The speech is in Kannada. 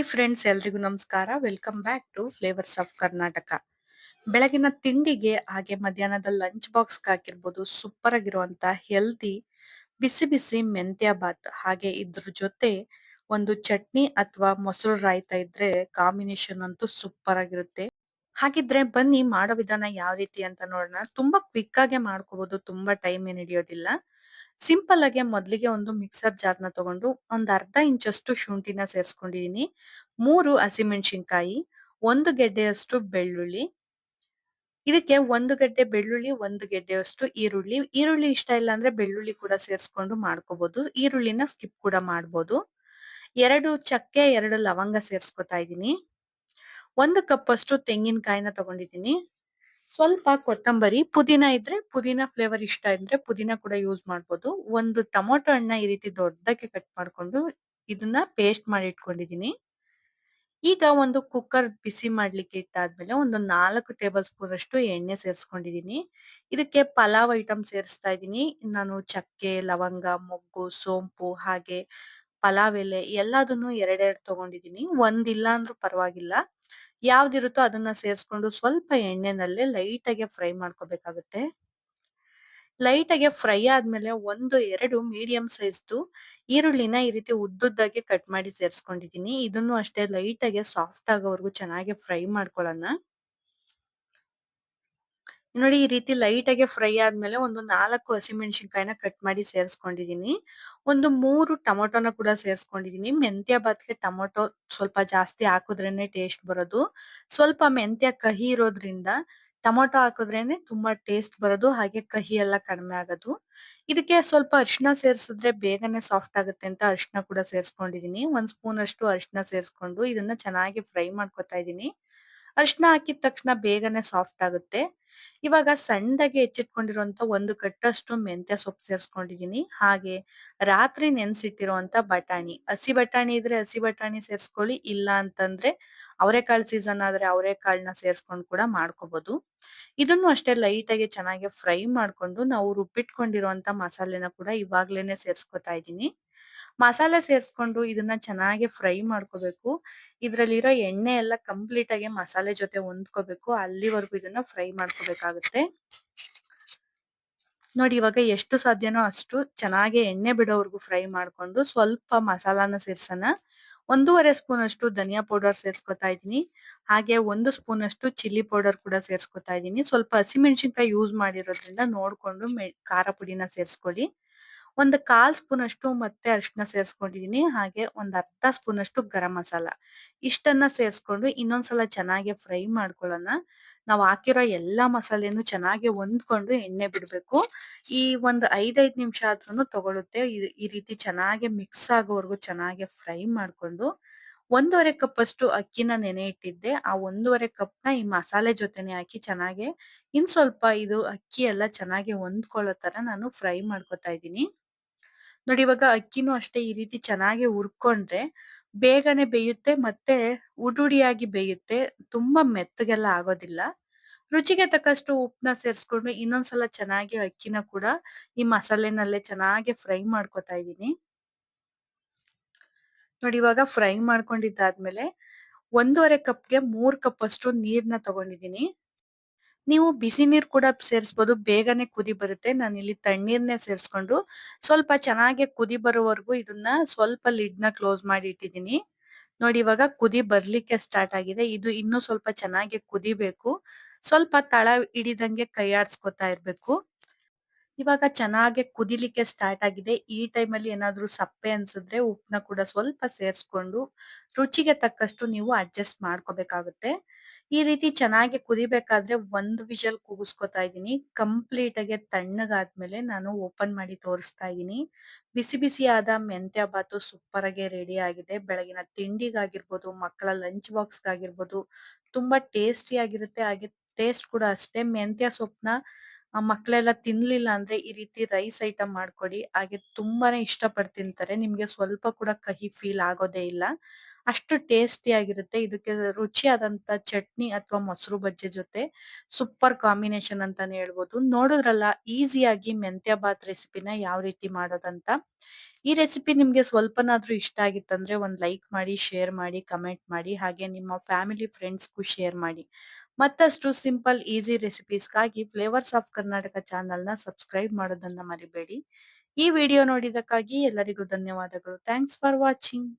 ಹಾಯ್ ಫ್ರೆಂಡ್ಸ್, ಎಲ್ರಿಗೂ ನಮಸ್ಕಾರ. Welcome back to Flavours of Karnataka. ಬೆಳಗಿನ ತಿಂಡಿಗೆ ಹಾಗೆ ಮಧ್ಯಾಹ್ನದ ಲಂಚ್ ಬಾಕ್ಸ್ ಹಾಕಿರ್ಬೋದು ಸೂಪರ್ ಆಗಿರುವಂತ ಹೆಲ್ದಿ, ಬಿಸಿ ಬಿಸಿ ಮೆಂತ್ಯ ಬಾತ್ ಹಾಗೆ ಇದ್ರ ಜೊತೆ ಒಂದು ಚಟ್ನಿ ಅಥವಾ ಮೊಸರು ರಾಯ್ತಾ ಇದ್ರೆ ಕಾಂಬಿನೇಷನ್ ಅಂತೂ ಸೂಪರ್ ಆಗಿರುತ್ತೆ ಹಾಗಿದ್ರೆ ಬನ್ನಿ, ಮಾಡೋ ವಿಧಾನ ಯಾವ ರೀತಿ ಅಂತ ನೋಡೋಣ. ತುಂಬಾ ಕ್ವಿಕ್ ಆಗಿ ಮಾಡ್ಕೋಬಹುದು ತುಂಬಾ ಟೈಮ್ ಏನ್ ಹಿಡಿಯೋದಿಲ್ಲ. ಸಿಂಪಲ್ ಆಗಿ ಮೊದಲಿಗೆ ಒಂದು ಮಿಕ್ಸರ್ ಜಾರ್ನ ತಗೊಂಡು ಒಂದ್ ಅರ್ಧ ಇಂಚಷ್ಟು ಶುಂಠಿನ ಸೇರಿಸ್ಕೊಂಡಿದೀನಿ. ಮೂರು ಹಸಿಮೆಣಸಿನ್ಕಾಯಿ, ಒಂದು ಗೆಡ್ಡೆಯಷ್ಟು ಬೆಳ್ಳುಳ್ಳಿ. ಇದಕ್ಕೆ ಒಂದು ಗಡ್ಡೆ ಬೆಳ್ಳುಳ್ಳಿ, ಒಂದು ಗೆಡ್ಡೆಯಷ್ಟು ಈರುಳ್ಳಿ. ಈರುಳ್ಳಿ ಇಷ್ಟ ಇಲ್ಲ ಅಂದ್ರೆ ಬೆಳ್ಳುಳ್ಳಿ ಕೂಡ ಸೇರಿಸ್ಕೊಂಡು ಮಾಡ್ಕೋಬಹುದು ಈರುಳ್ಳಿನ ಸ್ಕಿಪ್ ಕೂಡ ಮಾಡ್ಬೋದು. ಎರಡು ಚಕ್ಕೆ, ಎರಡು ಲವಂಗ ಸೇರಿಸ್ಕೊತಾ ಇದ್ದೀನಿ ಒಂದು ಕಪ್ ಅಷ್ಟು ತೆಂಗಿನಕಾಯಿನ ತಗೊಂಡಿದ್ದೀನಿ ಸ್ವಲ್ಪ ಕೊತ್ತಂಬರಿ, ಪುದೀನ ಇದ್ರೆ ಪುದೀನ ಫ್ಲೇವರ್ ಇಷ್ಟ ಇದ್ರೆ ಪುದೀನ ಕೂಡ ಯೂಸ್ ಮಾಡ್ಬೋದು. ಒಂದು ಟೊಮೊಟೊ ಹಣ್ಣ ಈ ರೀತಿ ದೊಡ್ಡಕ್ಕೆ ಕಟ್ ಮಾಡ್ಕೊಂಡು ಇದನ್ನ ಪೇಸ್ಟ್ ಮಾಡಿ ಇಟ್ಕೊಂಡಿದೀನಿ. ಈಗ ಒಂದು ಕುಕ್ಕರ್ ಬಿಸಿ ಮಾಡ್ಲಿಕ್ಕೆ ಇಟ್ಟಾದ್ಮೇಲೆ ಒಂದು ನಾಲ್ಕು ಟೇಬಲ್ ಸ್ಪೂನ್ ಅಷ್ಟು ಎಣ್ಣೆ ಸೇರಿಸ್ಕೊಂಡಿದೀನಿ. ಇದಕ್ಕೆ ಪಲಾವ್ ಐಟಮ್ ಸೇರಿಸ್ತಾ ಇದ್ದೀನಿ ನಾನು ಚಕ್ಕೆ, ಲವಂಗ, ಮೊಗ್ಗು, ಸೋಂಪು ಹಾಗೆ ಪಲಾವ್ ಎಲೆ ಎಲ್ಲದನ್ನು ಎರಡೆರಡು ತಗೊಂಡಿದೀನಿ. ಒಂದಿಲ್ಲ ಅಂದ್ರೂ ಪರವಾಗಿಲ್ಲ. ಯಾವ್ದಿರುತ್ತೋ ಅದನ್ನ ಸೇರಿಸ್ಕೊಂಡು ಸ್ವಲ್ಪ ಎಣ್ಣೆನಲ್ಲೇ ಲೈಟ್ ಆಗಿ ಫ್ರೈ ಮಾಡ್ಕೋಬೇಕಾಗುತ್ತೆ. ಲೈಟ್ ಆಗಿ ಫ್ರೈ ಆದ್ಮೇಲೆ ಒಂದು, ಎರಡು ಮೀಡಿಯಂ ಸೈಜ್ದು ಈರುಳ್ಳಿನ ಈ ರೀತಿ ಉದ್ದುದ್ದಾಗಿ ಕಟ್ ಮಾಡಿ ಸೇರಿಸ್ಕೊಂಡಿದೀನಿ ಇದನ್ನು ಅಷ್ಟೇ ಲೈಟ್ ಆಗಿ ಸಾಫ್ಟ್ ಆಗೋವರೆಗೂ ಚೆನ್ನಾಗಿ ಫ್ರೈ ಮಾಡ್ಕೊಳ್ಳೋಣ. ನೋಡಿ ಈ ರೀತಿ ಲೈಟ್ ಆಗಿ ಫ್ರೈ ಆದ್ಮೇಲೆ ಒಂದು ನಾಲ್ಕು ಹಸಿಮೆಣಸಿನ್ಕಾಯಿನ ಕಟ್ ಮಾಡಿ ಸೇರಿಸ್ಕೊಂಡಿದೀನಿ. ಒಂದು ಮೂರು ಟೊಮೊಟೊನ ಕೂಡ ಸೇರಿಸ್ಕೊಂಡಿದೀನಿ. ಮೆಂತ್ಯ ಬಾತ್ಗೆ ಟೊಮೊಟೊ ಸ್ವಲ್ಪ ಜಾಸ್ತಿ ಹಾಕಿದ್ರೇನೆ ಟೇಸ್ಟ್ ಬರೋದು. ಸ್ವಲ್ಪ ಮೆಂತ್ಯ ಕಹಿ ಇರೋದ್ರಿಂದ ಟೊಮೊಟೊ ಹಾಕಿದ್ರೇನೆ ತುಂಬಾ ಟೇಸ್ಟ್ ಬರೋದು, ಹಾಗೆ ಕಹಿ ಎಲ್ಲ ಕಡಿಮೆ ಆಗೋದು. ಇದಕ್ಕೆ ಸ್ವಲ್ಪ ಅರಿಶಿನ ಸೇರಿಸಿದ್ರೆ ಬೇಗನೆ ಸಾಫ್ಟ್ ಆಗುತ್ತೆ ಅಂತ ಅರಿಶಿನ ಕೂಡ ಸೇರಿಸ್ಕೊಂಡಿದೀನಿ. ಒಂದ್ ಸ್ಪೂನ್ ಅಷ್ಟು ಅರಿಶಿನ ಸೇರಿಸ್ಕೊಂಡು ಇದನ್ನ ಚೆನ್ನಾಗಿ ಫ್ರೈ ಮಾಡ್ಕೊತಾ ಇದ್ದೀನಿ ಅರಿಶಿನ ಹಾಕಿದ ತಕ್ಷಣ ಬೇಗನೆ ಸಾಫ್ಟ್ ಆಗುತ್ತೆ. ಇವಾಗ ಸಣ್ಣದಾಗಿ ಹೆಚ್ಚಿಟ್ಕೊಂಡಿರುವಂತ ಒಂದು ಕಟ್ಟಷ್ಟು ಮೆಂತ್ಯ ಸೊಪ್ಪು ಸೇರಿಸ್ಕೊಂಡಿದೀನಿ. ಹಾಗೆ ರಾತ್ರಿ ನೆನ್ಸಿಟ್ಟಿರುವಂತ ಬಟಾಣಿ. ಹಸಿ ಬಟಾಣಿ ಇದ್ರೆ ಹಸಿ ಬಟಾಣಿ ಸೇರಿಸ್ಕೊಳ್ಳಿ, ಇಲ್ಲ ಅಂತಂದ್ರೆ ಅವರೆಕಾಳು ಸೀಸನ್ ಆದ್ರೆ ಅವರೆಕಾಳನ್ನ ಸೇರಿಸ್ಕೊಂಡು ಕೂಡ ಮಾಡ್ಕೋಬಹುದು ಇದನ್ನು ಅಷ್ಟೇ ಲೈಟ್ ಆಗಿ ಚೆನ್ನಾಗಿ ಫ್ರೈ ಮಾಡ್ಕೊಂಡು ನಾವು ರುಬ್ಬಿಟ್ಕೊಂಡಿರುವಂತ ಮಸಾಲೆನ ಕೂಡ ಇವಾಗ್ಲೇನೆ ಸೇರ್ಸ್ಕೊತಾ ಇದ್ದೀನಿ ಮಸಾಲೆ ಸೇರಿಸ್ಕೊಂಡು ಇದನ್ನ ಚೆನ್ನಾಗಿ ಫ್ರೈ ಮಾಡ್ಕೋಬೇಕು. ಇದ್ರಲ್ಲಿರೋ ಎಣ್ಣೆ ಎಲ್ಲ ಕಂಪ್ಲೀಟ್ ಆಗಿ ಮಸಾಲೆ ಜೊತೆ ಹೊಂದ್ಕೋಬೇಕು. ಅಲ್ಲಿವರೆಗೂ ಇದನ್ನ ಫ್ರೈ ಮಾಡ್ಕೋಬೇಕಾಗುತ್ತೆ. ನೋಡಿ ಇವಾಗ ಎಷ್ಟು ಸಾಧ್ಯನೋ ಅಷ್ಟು ಚೆನ್ನಾಗಿ ಎಣ್ಣೆ ಬಿಡೋವರೆಗೂ ಫ್ರೈ ಮಾಡ್ಕೊಂಡು ಸ್ವಲ್ಪ ಮಸಾಲಾನ ಸೇರ್ಸೋಣ. ಒಂದೂವರೆ ಸ್ಪೂನ್ ಅಷ್ಟು ಧನಿಯಾ ಪೌಡರ್ ಸೇರ್ಸ್ಕೊತಾ ಇದ್ದೀನಿ. ಹಾಗೆ ಒಂದು ಸ್ಪೂನ್ ಅಷ್ಟು ಚಿಲ್ಲಿ ಪೌಡರ್ ಕೂಡ ಸೇರ್ಸ್ಕೊತಾ ಇದ್ದೀನಿ. ಸ್ವಲ್ಪ ಹಸಿಮೆಣಸಿನ್ಕಾಯಿ ಯೂಸ್ ಮಾಡಿರೋದ್ರಿಂದ ನೋಡ್ಕೊಂಡು ಖಾರ ಪುಡಿನ ಸೇರಿಸ್ಕೊಳ್ಳಿ. ಒಂದು ಕಾಲ್ ಸ್ಪೂನ್ ಅಷ್ಟು ಮತ್ತೆ ಅರಿಶಿನ ಸೇರಿಸ್ಕೊಂಡಿದೀನಿ. ಹಾಗೆ ಒಂದ್ ಅರ್ಧ ಸ್ಪೂನ್ ಅಷ್ಟು ಗರಂ ಮಸಾಲ. ಇಷ್ಟನ್ನ ಸೇರಿಸ್ಕೊಂಡು ಇನ್ನೊಂದ್ಸಲ ಚೆನ್ನಾಗಿ ಫ್ರೈ ಮಾಡ್ಕೊಳ್ಳೋಣ. ನಾವು ಹಾಕಿರೋ ಎಲ್ಲಾ ಮಸಾಲೆನು ಚೆನ್ನಾಗಿ ಹೊಂದ್ಕೊಂಡು ಎಣ್ಣೆ ಬಿಡಬೇಕು. ಈ ಒಂದು ಐದೈದು ನಿಮಿಷ ಆದ್ರೂ ತಗೊಳುತ್ತೆ. ಈ ರೀತಿ ಚೆನ್ನಾಗಿ ಮಿಕ್ಸ್ ಆಗೋವರೆಗೂ ಚೆನ್ನಾಗಿ ಫ್ರೈ ಮಾಡ್ಕೊಂಡು ಒಂದೂವರೆ ಕಪ್ ಅಷ್ಟು ಅಕ್ಕಿನ ನೆನೆ ಇಟ್ಟಿದ್ದೆ. ಆ ಒಂದೂವರೆ ಕಪ್ನ ಈ ಮಸಾಲೆ ಜೊತೆನೆ ಹಾಕಿ ಚೆನ್ನಾಗಿ ಇನ್ ಸ್ವಲ್ಪ ಇದು ಅಕ್ಕಿ ಎಲ್ಲ ಚೆನ್ನಾಗಿ ಹೊಂದ್ಕೊಳ್ಳೋ ತರ ನಾನು ಫ್ರೈ ಮಾಡ್ಕೊತಾ ಇದ್ದೀನಿ. ನೋಡಿ ಇವಾಗ ಅಕ್ಕಿನೂ ಅಷ್ಟೇ ಈ ರೀತಿ ಚೆನ್ನಾಗಿ ಹುರ್ಕೊಂಡ್ರೆ ಬೇಗನೆ ಬೇಯುತ್ತೆ ಮತ್ತೆ ಉಡುಡಿಯಾಗಿ ಬೇಯುತ್ತೆ, ತುಂಬಾ ಮೆತ್ತಗೆಲ್ಲ ಆಗೋದಿಲ್ಲ. ರುಚಿಗೆ ತಕ್ಕಷ್ಟು ಉಪ್ಪನ್ನ ಸೇರಿಸ್ಕೊಂಡು ಇನ್ನೊಂದ್ಸಲ ಚೆನ್ನಾಗಿ ಅಕ್ಕಿನ ಕೂಡ ಈ ಮಸಾಲೆನಲ್ಲೇ ಚೆನ್ನಾಗಿ ಫ್ರೈ ಮಾಡ್ಕೊತಾ ಇದ್ದೀನಿ. ನೋಡಿ ಇವಾಗ ಫ್ರೈ ಮಾಡ್ಕೊಂಡಿದ್ದಾದ್ಮೇಲೆ ಒಂದೂವರೆ ಕಪ್ಗೆ ಮೂರ್ ಕಪ್ ಅಷ್ಟು ನೀರ್ನ ತಗೊಂಡಿದ್ದೀನಿ. ನೀವು ಬಿಸಿ ನೀರ್ ಕೂಡ ಸೇರಿಸಬಹುದು ಬೇಗನೆ ಕುದಿ ಬರುತ್ತೆ. ನಾನು ಇಲ್ಲಿ ತಣ್ಣೀರ್ನೇ ಸೇರಿಸ್ಕೊಂಡು ಸ್ವಲ್ಪ ಚೆನ್ನಾಗಿ ಕುದಿ ಬರೋವರೆಗೂ ಇದನ್ನ ಸ್ವಲ್ಪ ಲಿಡ್ನ ಕ್ಲೋಸ್ ಮಾಡಿ ಇಟ್ಟಿದ್ದೀನಿ. ನೋಡಿ ಇವಾಗ ಕುದಿ ಬರ್ಲಿಕ್ಕೆ ಸ್ಟಾರ್ಟ್ ಆಗಿದೆ. ಇದು ಇನ್ನೂ ಸ್ವಲ್ಪ ಚೆನ್ನಾಗಿ ಕುದಿಬೇಕು. ಸ್ವಲ್ಪ ತಳ ಹಿಡಿದಂಗೆ ಕೈ ಆಡ್ಸ್ಕೊತಾ ಇರ್ಬೇಕು. ಇವಾಗ ಚೆನ್ನಾಗಿ ಕುದಿಲಿಕ್ಕೆ ಸ್ಟಾರ್ಟ್ ಆಗಿದೆ. ಈ ಟೈಮಲ್ಲಿ ಏನಾದ್ರೂ ಸಪ್ಪೆ ಅನ್ಸಿದ್ರೆ ಉಪ್ಪನ್ನ ಕೂಡ ಸ್ವಲ್ಪ ಸೇರಿಸ್ಕೊಂಡು ರುಚಿಗೆ ತಕ್ಕಷ್ಟು ನೀವು ಅಡ್ಜಸ್ಟ್ ಮಾಡ್ಕೋಬೇಕಾಗುತ್ತೆ. ಈ ರೀತಿ ಚೆನ್ನಾಗಿ ಕುದಿಬೇಕಾದ್ರೆ ಒಂದು ವಿಷಲ್ ಕೂಗಿಸ್ಕೊತಾ ಇದ್ದೀನಿ. ಕಂಪ್ಲೀಟ್ ಆಗಿ ತಣ್ಣಗಾದ್ಮೇಲೆ ನಾನು ಓಪನ್ ಮಾಡಿ ತೋರಿಸ್ತಾ ಇದ್ದೀನಿ. ಬಿಸಿ ಬಿಸಿ ಆದ ಮೆಂತ್ಯ ಬಾತು ಸೂಪರ್ ಆಗಿ ರೆಡಿ ಆಗಿದೆ. ಬೆಳಗಿನ ತಿಂಡಿಗಾಗಿರ್ಬೋದು, ಮಕ್ಕಳ ಲಂಚ್ ಬಾಕ್ಸ್ಗಾಗಿರ್ಬೋದು ತುಂಬಾ ಟೇಸ್ಟಿ ಆಗಿರುತ್ತೆ. ಹಾಗೆ ಟೇಸ್ಟ್ ಕೂಡ ಅಷ್ಟೇ. ಮೆಂತ್ಯ ಸೊಪ್ಪನ್ನ ಮಕ್ಕಳೆಲ್ಲ ತಿನ್ಲಿಲ್ಲ ಅಂದ್ರೆ ಈ ರೀತಿ ರೈಸ್ ಐಟಂ ಮಾಡ್ಕೊಡಿ ಹಾಗೆ ತುಂಬಾನೇ ಇಷ್ಟ ಇಷ್ಟಪಟ್ಟು ತಿಂತಾರೆ ನಿಮ್ಗೆ ಸ್ವಲ್ಪ ಕೂಡ ಕಹಿ ಫೀಲ್ ಆಗೋದೇ ಇಲ್ಲ ಅಷ್ಟು ಟೇಸ್ಟಿ ಆಗಿರುತ್ತೆ ಇದಕ್ಕೆ ರುಚಿಯಾದಂತ ಚಟ್ನಿ ಅಥವಾ ಮೊಸರು ಬಜ್ಜಿ ಜೊತೆ ಸೂಪರ್ ಕಾಂಬಿನೇಷನ್ ಅಂತಾನೆ ಹೇಳ್ಬೋದು. ನೋಡಿದ್ರಲ್ಲ ಈಸಿಯಾಗಿ ಮೆಂತ್ಯ ಬಾತ್ ರೆಸಿಪಿನ ಯಾವ ರೀತಿ ಮಾಡೋದಂತ. ಈ ರೆಸಿಪಿ ನಿಮ್ಗೆ ಸ್ವಲ್ಪನಾದ್ರೂ ಇಷ್ಟ ಆಗಿತ್ತಂದ್ರೆ ಒಂದ್ ಲೈಕ್ ಮಾಡಿ, ಶೇರ್ ಮಾಡಿ, ಕಮೆಂಟ್ ಮಾಡಿ. ಹಾಗೆ ನಿಮ್ಮ ಫ್ಯಾಮಿಲಿ ಫ್ರೆಂಡ್ಸ್‌ಗೂ ಶೇರ್ ಮಾಡಿ. ಮತ್ತಷ್ಟು ಸಿಂಪಲ್, ಈಸಿ ರೆಸಿಪೀಸ್‌ಗಾಗಿ ಫ್ಲೇವರ್ಸ್ ಆಫ್ ಕರ್ನಾಟಕ ಚಾನಲ್‌ನ ಸಬ್ಸ್ಕ್ರೈಬ್ ಮಾಡೋದನ್ನ ಮರಿಬೇಡಿ. ಈ ವಿಡಿಯೋ ನೋಡಿದ್ದಕ್ಕಾಗಿ ಎಲ್ಲರಿಗೂ ಧನ್ಯವಾದಗಳು. Thanks for watching.